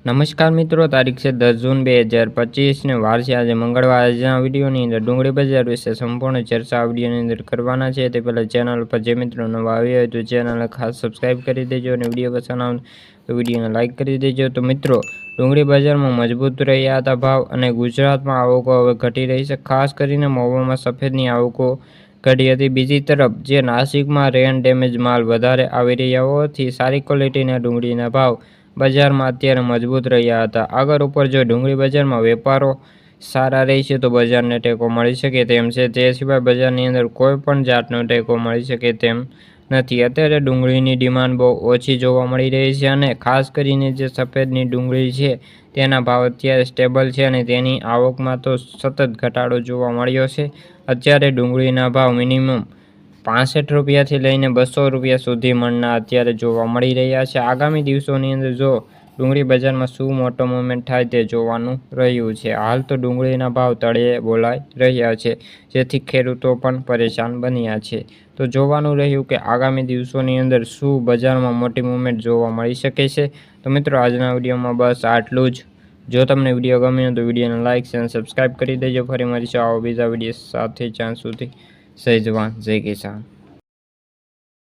નમસ્કાર મિત્રો, તારીખ છે દસ જૂન બે હજાર પચીસને વાર છે આજે મંગળવાર આજના વિડીયોની અંદર ડુંગળી બજાર વિશે સંપૂર્ણ ચર્ચા વિડીયોની અંદર કરવાના છે. તે પહેલાં ચેનલ પર જે મિત્રો નવા આવ્યા હોય તો ચેનલ ખાસ સબસ્ક્રાઈબ કરી દેજો અને વીડિયો પસંદ આવે તો વિડીયોને લાઇક કરી દેજો. તો મિત્રો, ડુંગળી બજારમાં મજબૂત રહ્યા હતા ભાવ અને ગુજરાતમાં આવકો હવે ઘટી રહી છે. ખાસ કરીને મહુવામાં સફેદની આવકો ઘટી હતી. બીજી તરફ, જે નાસિકમાં રેન ડેમેજ માલ વધારે આવી રહ્યા હોવાથી સારી ક્વોલિટીના ડુંગળીના ભાવ બજારમાં અત્યારે મજબૂત રહ્યા હતા. આગળ ઉપર, જો ડુંગળી બજારમાં વેપારો સારા રહેશે તો બજારને ટેકો મળી શકે તેમ છે. તે સિવાય બજારની અંદર કોઈ પણ જાતનો ટેકો મળી શકે તેમ નથી. અત્યારે ડુંગળીની ડિમાન્ડ બહુ ઓછી જોવા મળી રહી છે અને ખાસ કરીને જે સફેદની ડુંગળી છે તેના ભાવ અત્યારે સ્ટેબલ છે અને તેની આવકમાં તો સતત ઘટાડો જોવા મળ્યો છે. અત્યારે ડુંગળીના ભાવ મિનિમમ પાસઠ રૂપિયાથી લઈને બસો રૂપિયા સુધી મણના અત્યારે જોવા મળી રહ્યા છે. આગામી દિવસોની અંદર જો ડુંગળી બજારમાં શું મોટો મુવમેન્ટ થાય તે જોવાનું રહ્યું છે. હાલ તો ડુંગળીના ભાવ તળિયે બોલાઈ રહ્યા છે, જેથી ખેડૂતો પણ પરેશાન બન્યા છે. તો જોવાનું રહ્યું કે આગામી દિવસોની અંદર શું બજારમાં મોટી મુવમેન્ટ જોવા મળી શકે છે. તો મિત્રો, આજના વિડીયોમાં બસ આટલું જ. જો તમને વીડિયો ગમ્યો તો વિડીયોને લાઇક અને સબસ્ક્રાઈબ કરી દેજો. ફરી મળીશું આવો બીજા વીડિયો સાથે. જ્યાં સુધી સહેજવાન જય કિસાન.